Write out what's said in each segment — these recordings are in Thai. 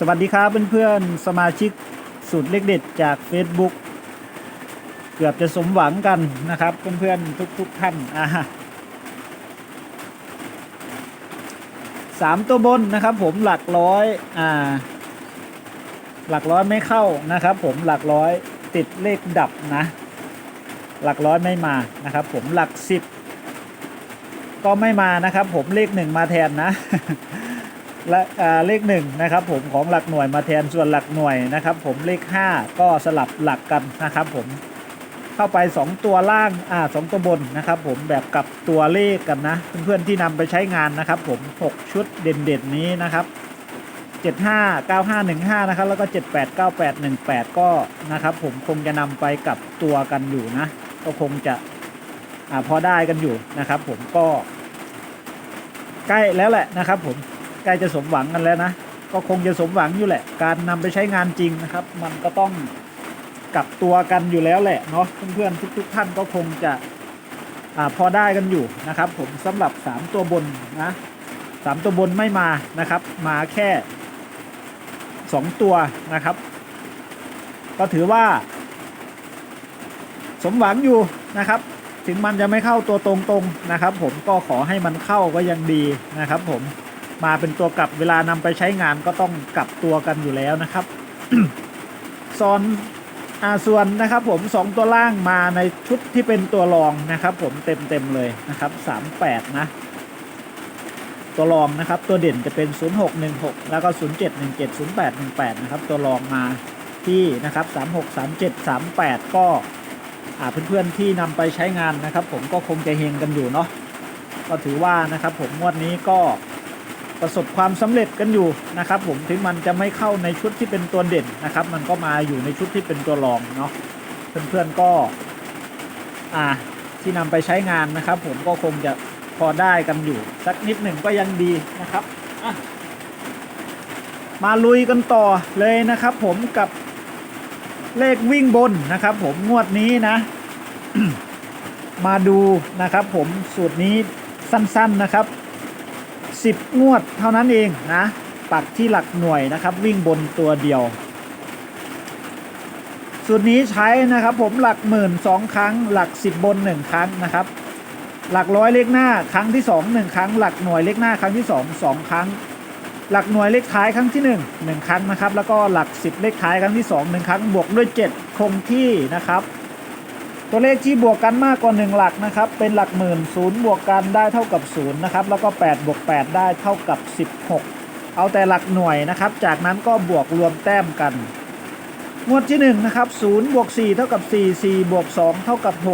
สวัสดีครับเพื่อนๆ สมาชิกสูตรเล็กเด็ดจาก Facebook เกือบจะสมหวังกันนะครับ เพื่อนๆ ทุกๆท่านอ่าสามตัวบนนะครับผมหลักร้อยอ่า หลักร้อยไม่เข้านะครับ ผมหลักร้อยติดเลขดับนะ หลักร้อยไม่มานะครับ ผมหลักสิบก็ไม่มานะครับ ผมเลขหนึ่งมาแทนนะ และเลขหนึ่งนะครับผมของหลักหน่วยมาแทนส่วนหลักหน่วยนะครับ ผมเลข 5 ก็สลับหลักกันนะครับ ผมเข้าไป 2 ตัวล่างอ่าสองตัวบนนะครับ ผมแบบกับตัวเลขกันนะ เพื่อนๆที่นำไปใช้งานนะครับ ผม 6 ชุดเด่นๆนี้นะครับ 75 9515 นะครับ แล้วก็ 78 98 18 ก็นะครับ ผมคงจะนำไปกับตัวกันอยู่นะ ก็คงจะอ่าพอได้กันอยู่นะครับ ผมก็ใกล้แล้วแหละนะครับ ผม ใกล้จะสมหวังกันแล้วนะ ก็คงจะสมหวังอยู่แหละ การนำไปใช้งานจริงนะครับ มันก็ต้องกลับตัวกันอยู่แล้วแหละเนาะเพื่อนๆทุก ๆ ท่านก็คงจะอพอได้กันอยู่นะครับ ผมสำหรับ 3 ตัวบนนะสามตัวบนไม่มานะครับ มาแค่ 2 ตัวนะครับ ก็ถือว่า สมหวังอยู่นะครับถึงมันจะไม่เข้าตัวตรงๆนะครับ ผมก็ขอให้มันเข้าก็ยังดีนะครับ ผม มาเป็นตัวกลับเวลานำไปใช้งานก็ต้องกลับตัวกันอยู่แล้วนะครับซอนอาส่วนนะครับผมสองตัวล่างมาในชุดที่เป็นตัวรองนะครับ ผมเต็มๆเลยนะครับสามแปดนะ ตัวรองนะครับ ตัวเด่นจะเป็น 0616 แล้วก็ 0717 0818 นะครับ ตัวรองมาที่นะครับ 36 37 38 ก็อ่าเพื่อนๆที่นำไปใช้งานนะครับ ผมก็คงจะเฮงกันอยู่เนาะก็ถือว่านะครับ ผมงวดนี้ก็ ประสบความสำเร็จกันอยู่นะครับผมถึงมันจะไม่เข้าในชุดที่เป็นตัวเด่นนะครับ มันก็มาอยู่ในชุดที่เป็นตัวรองเนาะเพื่อนๆก็อ่าที่นำไปใช้งานนะครับ ผมก็คงจะพอได้กันอยู่ สักนิดหนึ่งก็ยังดีนะครับมาลุยกันต่อเลยนะครับ ผมกับเลขวิ่งบนนะครับ ผมงวดนี้นะ มาดูนะครับ ผมสูตรนี้สั้น ๆนะครับ 10 งวดเท่านั้นเองนะ ปักที่หลักหน่วยนะครับ วิ่งบนตัวเดียว สูตรนี้ใช้นะครับผมหลักหมื่นสองครั้ง หลัก 10 บน 1 ครั้งนะครับ หลักร้อยเลขหน้าครั้งที่ 2 1 ครั้ง หลักหน่วยเลขหน้าครั้งที่ 2 2 ครั้ง หลักหน่วยเลขท้ายครั้งที่ 1 1 ครั้งนะครับ แล้วก็หลัก 10 เลขท้ายครั้งที่ 2 1 ครั้งบวกด้วย 7 คงที่นะครับ ตัวเลขที่บวกกันมากกว่า 1 หลักนะครับ เป็นหลักหมื่นศูนย์บวกกันได้เท่ากับ0นะครับ แล้วก็ 8 บวก 8 ได้เท่ากับ 16 เอาแต่หลักหน่วยนะครับ จากนั้นก็บวกรวมแต้มกัน งวดที่1นะครับ0บวก4เท่ากับ 4 4 บวก 2 เท่ากับ 6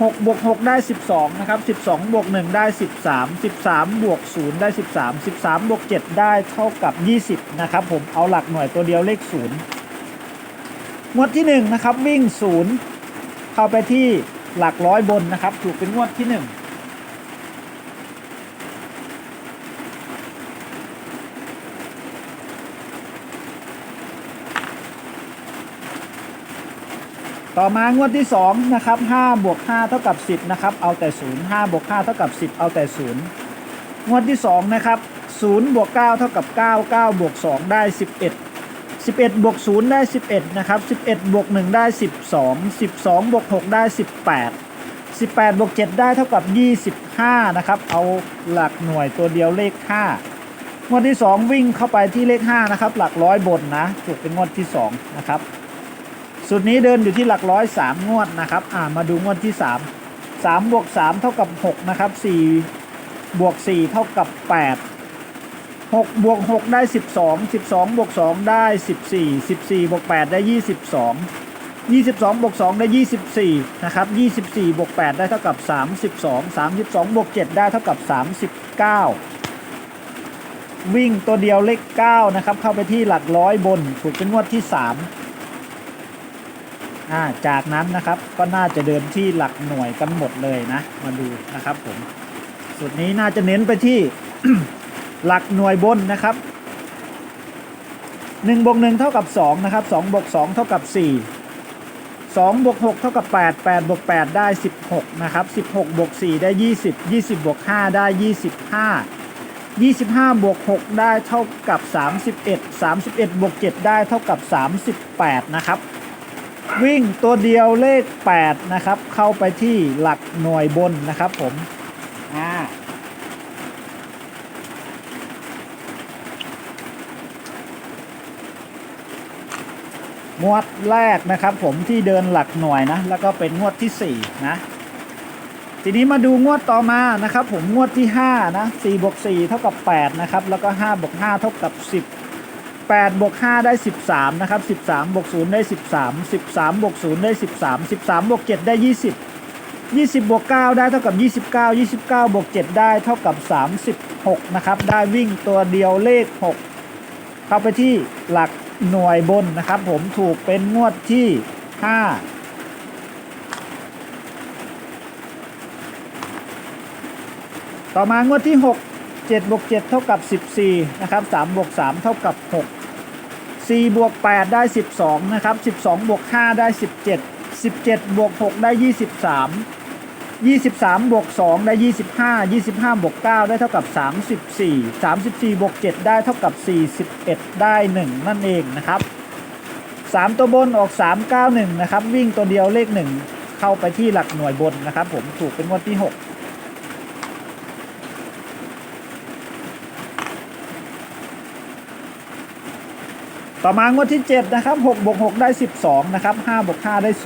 6 บวก 6 ได้ 12 นะครับ 12 บวก 1 ได้ 13 13 บวก 0 ได้ 13 13 บวก 7 ได้เท่ากับ 20 นะครับ ผม เอาหลักหน่วยตัวเดียวเลข 0 งวดที่1นะครับวิ่ง 0 เข้าไปที่หลักร้อยบนนะครับ ถูกเป็นงวดที่1ต่อมางวดที่2นะครับ5บวก5เท่ากับ 10นะครับเอาแต่ 0 5บวก5เท่ากับ 10 เอาแต่ 0 งวดที่2นะครับ0บวก9เท่ากับ 9 9บวก2ได้ 11 11บวก0ได้ 11 นะครับ 11บวก1ได้ 12 12บวก6ได้ 18 18บวก7ได้เท่ากับ 25 นะครับ เอาหลักหน่วยตัวเดียวเลข 5 งวดที่ 2 วิ่งเข้าไปที่เลข 5 นะครับ หลักร้อยบนนะถูกเป็นงวดที่ 2 นะครับสูตรนี้เดินอยู่ที่หลักร้อยสามงวดนะครับ อ่ามาดูงวดที่สามสามบวกสามเท่ากับหกนะครับสี่บวกสี่เท่ากับแปดหกบวกหกได้สิบสองสิบสองบวกสองได้สิบสี่สิบสี่บวกแปดได้ยี่สิบสองยี่สิบสองบวกสองได้ยี่สิบสี่นะครับยี่สิบสี่บวกแปดได้เท่ากับสามสิบสองสามสิบสองบวกเจ็ดได้เท่ากับสามสิบเก้าวิ่งตัวเดียวเลขเก้านะครับ เข้าไปที่หลักร้อยบนถูกเป็นงวดที่สามอ่า จากนั้นนะครับก็น่าจะเดินที่หลักหน่วยกันหมดเลยนะ มาดูนะครับผม สุดนี้น่าจะเน้นไปที่ หลักหน่วยบนนะครับ1บวก1เท่ากับ2นะครับ2บวก2เท่ากับ 4 2บวก6เท่ากับ 8 8บวก8ได้ 16นะครับ16บวก4ได้ 20 20บวก5ได้ 25 25บวก6ได้เท่ากับ 31 31บวก7ได้เท่ากับ 38นะครับวิ่งตัวเดียวเลข 8 นะครับ เข้าไปที่หลักหน่วยบนนะครับผมอ่า งวดแรกนะครับ ผมที่เดินหลักหน่วยนะ แล้วก็เป็นงวดที่ 4 นะ ทีนี้มาดูงวดต่อมานะครับ ผมงวดที่ 5 นะ4บวก4เท่ากับ 8 นะครับ แล้วก็5บวก5เท่ากับ 10 8บวก5ได้ 13 นะครับ 13บวก0ได้ 13 13บวก0ได้ 13 13บวก7ได้ 20 20บวก9ได้เท่ากับ 29 29บวก7ได้เท่ากับ 36 นะครับ ได้วิ่งตัวเดียวเลข 6 เข้าไปที่หลัก หน่วยบนนะครับผมถูกเป็นงวดที่5ต่อมางวดที่ 6 7บวก7เท่ากับ 14 นะครับ3บวก3เท่ากับ 6 4บวก8ได้ 12 นะครับ 12บวก5ได้ 17 17บวก6ได้ 23 23บวก2ได้ 25 25บวก9ได้เท่ากับ 34 34บวก7ได้เท่ากับ 41 ได้ 1 นั่นเองนะครับ 3 ตัวบนออก 391 นะครับ วิ่งตัวเดียวเลข 1 เข้าไปที่หลักหน่วยบนนะครับ ผมถูกเป็นงวดที่ 6 ต่อมางวดที่ 7 นะครับ6บวก6ได้ 12 นะครับ5บวก5ได้ 0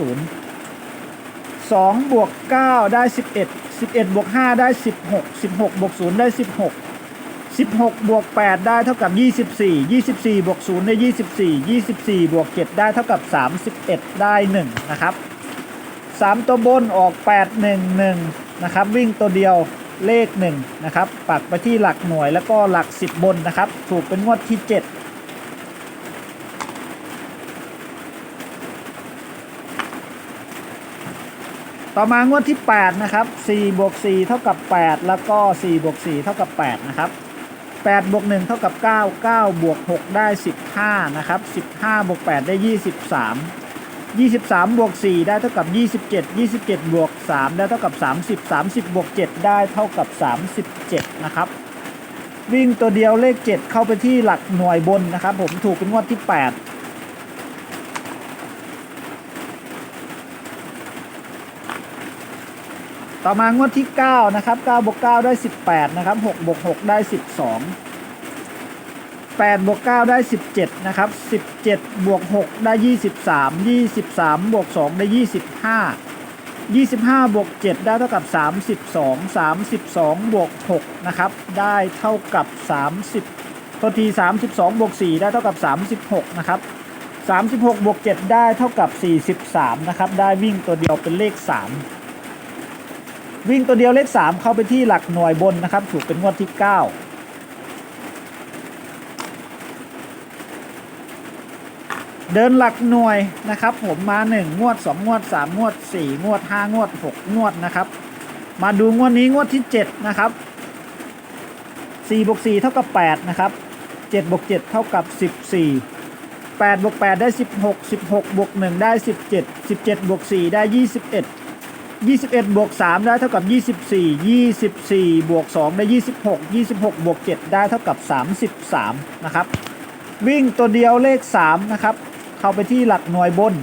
2บวก9ได้ 11 11บวก5ได้ 16 16บวก0ได้ 16 16บวก8ได้เท่ากับ 24 24บวก0ได้ 24 24บวก7ได้เท่ากับ 31 ได้ 1 นะครับ 3 ตัวบนออก 8 1 1 นะครับ วิ่งตัวเดียวเลข 1 นะครับ ปักไปที่หลักหน่วยแล้วก็หลัก 10 บนนะครับ ถูกเป็นงวดที่ 7 ต่อมางวดที่ 8 นะครับ4บวก4เท่ากับ 8 แล้วก็4บวก4เท่ากับ 8 นะครับ8บวก1เท่ากับ 9 9บวก6ได้ 15 นะครับ 15บวก8ได้ 23 23บวก4ได้เท่ากับ 27 27บวก3ได้เท่ากับ 30 30บวก7ได้เท่ากับ 37 นะครับ วิ่งตัวเดียวเลข 7 เข้าไปที่หลักหน่วยบนนะครับ ผมถูกเป็นงวดที่ 8 ต่อมางวดที่ 9 นะครับ9บวก9ได้ 18 นะครับ6บวก6ได้ 12 8บวก9ได้ 17 นะครับ 17 บวก 6 ได้ 23 23 บวก 2 ได้ 25 25 บวก 7 ได้เท่ากับ 32 32 บวก 6 นะครับ ได้เท่ากับ 30ตัวที32 บวก 4 ได้เท่ากับ 36 นะครับ 36 บวก 7 ได้เท่ากับ 43 นะครับ ได้วิ่งตัวเดียวเป็นเลข 3 วิ่งตัวเดียวเลข 3 เข้าไปที่หลักหน่วยบนนะครับ ถูกเป็นงวดที่ 9 เดินหลักหน่วยนะครับ ผมมา 1 งวด 2 งวด 3 งวด 4 งวด 5 งวด 6 งวดนะครับ มาดูงวดนี้งวดที่ 7 นะครับ4บวก4เท่ากับ 8 นะครับ7บวก7เท่ากับ 14 8บวก8ได้ 16 16บวก1ได้ 17 17บวก4ได้ 21 21 บวก 3 ได้เท่ากับ 24 24 บวก 2 ได้ 26 26 บวก 7 ได้เท่ากับ 33 นะครับ วิ่งตัวเดียวเลข 3 นะครับ เข้าไปที่หลักหน่วยบน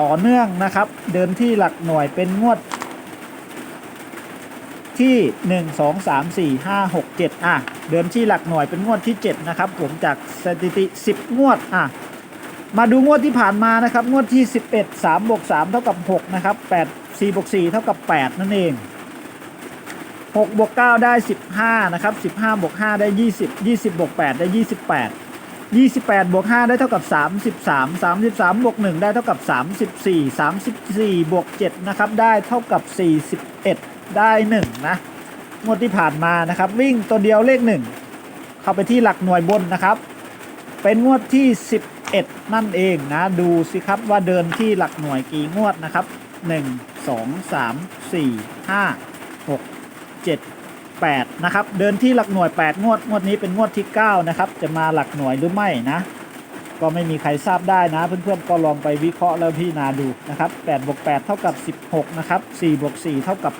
ต่อเนื่องนะครับ เดินที่หลักหน่วยเป็นงวด ที่ 1 2 3 4 5 6 7 อะ เดินที่หลักหน่วยเป็นงวดที่ 7 นะครับผมจากสถิติ 10 งวด อะ มาดูงวดที่ผ่านมานะครับ งวดที่ 11 3บวก3เท่ากับ6นะครับ8 4บวก4เท่ากับ 8 นั่นเอง6บวก9ได้ 15นะครับ15บวก5ได้ 20 20บวก8ได้ 28 28บวก5ได้เท่ากับ 33 33บวก1ได้เท่ากับ 34 34บวก7นะครับได้เท่ากับ 41 ได้ 1 นะ งวดที่ผ่านมานะครับ วิ่งตัวเดียวเลข 1 เข้าไปที่หลักหน่วยบนนะครับ เป็นงวดที่ 11 นั่นเองนะ ดูสิครับว่าเดินที่หลักหน่วยกี่งวดนะครับ 1 2 3 4 5 6 7 8นะครับเดินที่หลักหน่วย 8 งวด งวดนี้เป็นงวดที่ 9 นะครับ จะมาหลักหน่วยหรือไม่นะ ก็ไม่มีใครทราบได้นะ เพื่อนๆก็ลองไปวิเคราะห์แล้วพี่นาดูนะครับ8บวก8เท่ากับ 16 นะครับ4บวก4เท่ากับ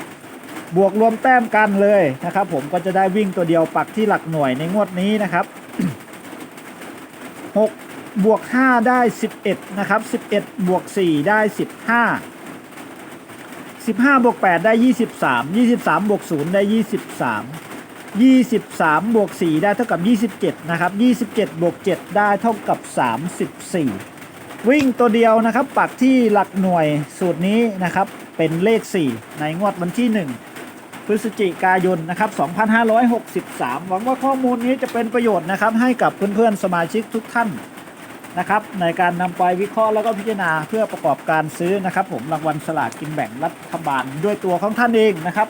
8 บวกรวมแต้มกันเลยนะครับ ผมก็จะได้วิ่งตัวเดียวปักที่หลักหน่วยในงวดนี้นะครับ 6 บวก 5 ได้ 11 นะครับ 11 บวก 4 ได้ 15 15 บวก 8 ได้ 23 23 บวก 0 ได้ 23 23 บวก 4 ได้เท่ากับ 27 นะครับ 27 บวก 7 ได้เท่ากับ 34 วิ่งตัวเดียวนะครับ ปักที่หลักหน่วยสูตรนี้นะครับ เป็นเลข 4 ในงวดวันที่ 1 พฤศจิกายนนะครับ 2563 หวังว่าข้อมูลนี้จะเป็นประโยชน์นะครับให้กับเพื่อนๆสมาชิกทุกท่านนะครับในการนำไปวิเคราะห์แล้วก็พิจารณาเพื่อประกอบการซื้อนะครับ ผมรางวัลสลากกินแบ่งรัฐบาลด้วยตัวของท่านเองนะครับ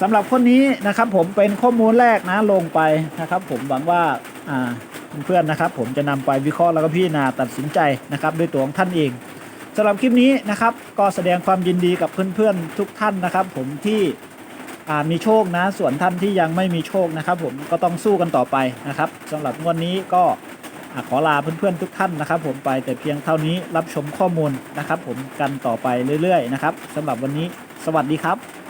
สำหรับคนนี้นะครับผมเป็นข้อมูลแรกนะลงไปนะครับ ผมหวังว่าอ่าเพื่อนๆนะครับ ผมจะนำไปวิเคราะห์แล้วก็พิจารณาตัดสินใจนะครับด้วยตัวของท่านเองสำหรับคลิปนี้นะครับก็แสดงความยินดีกับเพื่อนๆทุกท่านนะครับ ผมที่ มีโชคนะ ส่วนท่านที่ยังไม่มีโชคนะครับ ผมก็ต้องสู้กันต่อไปนะครับสำหรับงวดนนี้ก็ขอลาเพื่อนๆทุกท่านนะครับ ผมไปแต่เพียงเท่านี้รับชมข้อมูลนะครับ ผมกันต่อไปเรื่อยๆนะครับสำหรับวันนี้ สวัสดีครับ